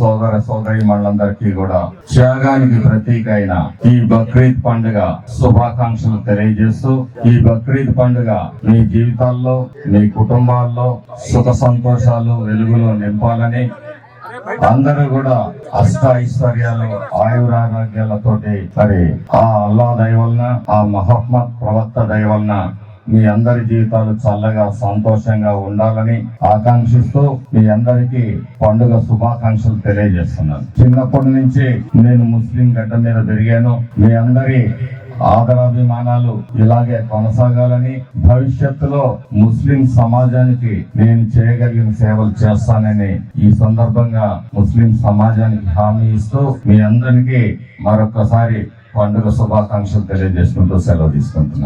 సోదర సోదరి మళ్ళందరికీ కూడా త్యాగానికి ప్రతీక అయిన ఈ బక్రీద్ పండుగ శుభాకాంక్షలు తెలియజేస్తూ ఈ బక్రీద్ పండుగ మీ జీవితాల్లో మీ కుటుంబాల్లో సుఖ సంతోషాలు వెలుగులో నింపాలని అందరూ కూడా అష్ట ఐశ్వర్యాలు ఆయురారోగ్యాలతోటి మరి ఆ అల్లా దయ వలన ఆ మహమ్మద్ ప్రవక్త దయ వలన మీ అందరి జీవితాలు చల్లగా సంతోషంగా ఉండాలని ఆకాంక్షిస్తూ మీ అందరికీ పండుగ శుభాకాంక్షలు తెలియజేస్తున్నాను. చిన్నప్పటి నుంచి నేను ముస్లిం గడ్డ మీద పెరిగాను మీ అందరి ఆదరాభిమానాలు ఇలాగే కొనసాగాలని భవిష్యత్తులో ముస్లిం సమాజానికి నేను చేయగలిగిన సేవలు చేస్తానని ఈ సందర్భంగా ముస్లిం సమాజానికి హామీ ఇస్తూ మీ అందరికీ మరొకసారి పండుగ శుభాకాంక్షలు తెలియజేసుకుంటూ సెలవు తీసుకుంటున్నాను.